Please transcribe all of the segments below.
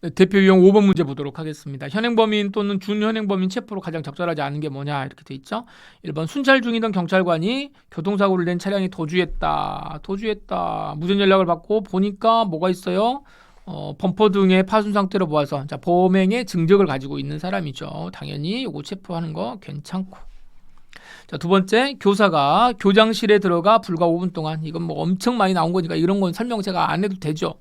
네, 대표 유형 5번 문제 보도록 하겠습니다. 현행범인 또는 준현행범인 체포로 가장 적절하지 않은 게 뭐냐 이렇게 돼 있죠. 1번 순찰 중이던 경찰관이 교통사고를 낸 차량이 도주했다. 도주했다. 무전 연락을 받고 보니까 뭐가 있어요? 어, 범퍼 등의 파손 상태로 보아서 자, 범행의 증적을 가지고 있는 사람이죠. 당연히 요거 체포하는 거 괜찮고. 자, 두 번째, 교사가 교장실에 들어가 불과 5분 동안 이건 뭐 엄청 많이 나온 거니까 이런 건 설명 제가 안 해도 되죠.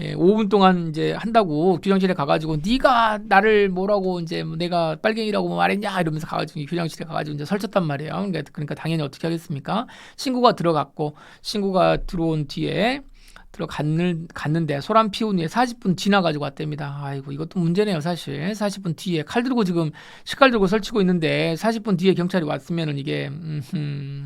예, 5분 동안 이제 한다고 교장실에 가가지고 네가 나를 뭐라고 이제 뭐 내가 빨갱이라고 뭐 말했냐 이러면서 가가지고 교장실에 가가지고 이제 설쳤단 말이에요. 그러니까, 그러니까 당연히 어떻게 하겠습니까? 신고가 들어갔고 신고가 들어온 뒤에 들어갔는 갔는데 소란 피운 후에 40분 지나가지고 왔답니다. 아이고 이것도 문제네요 사실. 40분 뒤에 칼 들고 지금 식칼 들고 설치고 있는데 40분 뒤에 경찰이 왔으면은 이게 음흠.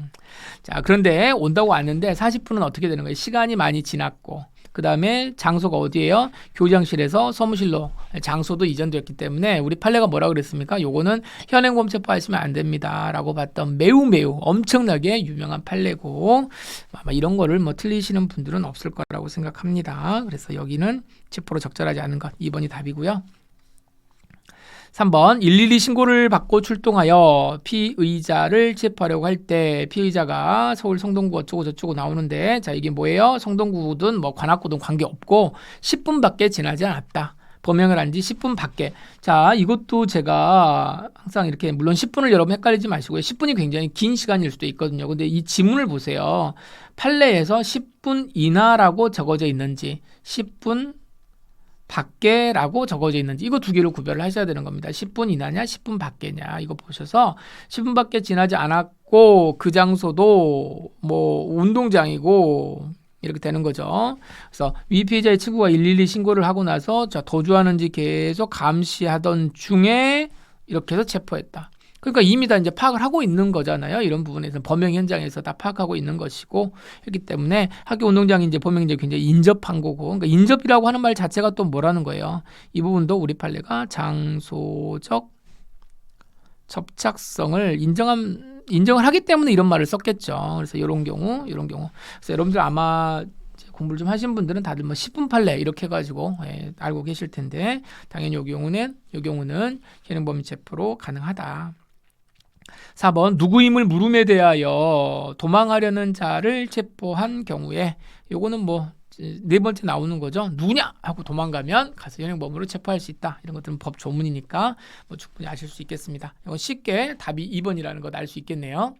자 그런데 온다고 왔는데 40분은 어떻게 되는 거예요? 시간이 많이 지났고 그 다음에 장소가 어디예요? 교장실에서 사무실로 장소도 이전되었기 때문에 우리 판례가 뭐라 그랬습니까? 요거는 현행범 체포하시면 안 됩니다 라고 봤던 매우 매우 엄청나게 유명한 판례고 아마 이런 거를 뭐 틀리시는 분들은 없을 거라고 생각합니다. 그래서 여기는 체포로 적절하지 않은 것 2번이 답이고요. 3번 112 신고를 받고 출동하여 피의자를 체포하려고 할 때 피의자가 서울 성동구 어쩌고 저쩌고 나오는데 자 이게 뭐예요? 성동구든 뭐 관악구든 관계없고 10분밖에 지나지 않았다. 범행을 한 지 10분 밖에. 자, 이것도 제가 항상 이렇게 물론 10분을 여러분 헷갈리지 마시고요. 10분이 굉장히 긴 시간일 수도 있거든요. 근데 이 지문을 보세요. 판례에서 10분 이나라고 적어져 있는지 10분 밖에라고 적어져 있는지 이거 두 개를 구별을 하셔야 되는 겁니다. 10분 이나냐, 10분 밖에냐 이거 보셔서 10분 밖에 지나지 않았고 그 장소도 뭐 운동장이고 이렇게 되는 거죠. 그래서 위 피해자의 친구가 112 신고를 하고 나서 자 도주하는지 계속 감시하던 중에 이렇게 해서 체포했다. 그러니까 이미 다 이제 파악을 하고 있는 거잖아요. 이런 부분에서 범행 현장에서 다 파악하고 있는 것이고 그렇기 때문에 학교 운동장이 이제 범행 이제 굉장히 인접한 거고 그러니까 인접이라고 하는 말 자체가 또 뭐라는 거예요. 이 부분도 우리 판례가 장소적 접착성을 인정한 인정을 하기 때문에 이런 말을 썼겠죠. 그래서 이런 경우, 이런 경우. 그래서 여러분들 아마 공부를 좀 하신 분들은 다들 뭐 10분 판례 이렇게 해가지고 예, 알고 계실 텐데 당연히 이 경우는 이 경우는 현행범위 체포로 가능하다. 4번 누구임을 물음에 대하여 도망하려는 자를 체포한 경우에 요거는 뭐 네 번째 나오는 거죠. 누구냐 하고 도망가면 가서 현행범으로 체포할 수 있다. 이런 것들은 법 조문이니까 뭐 충분히 아실 수 있겠습니다. 이건 쉽게 답이 2번이라는 것 알 수 있겠네요.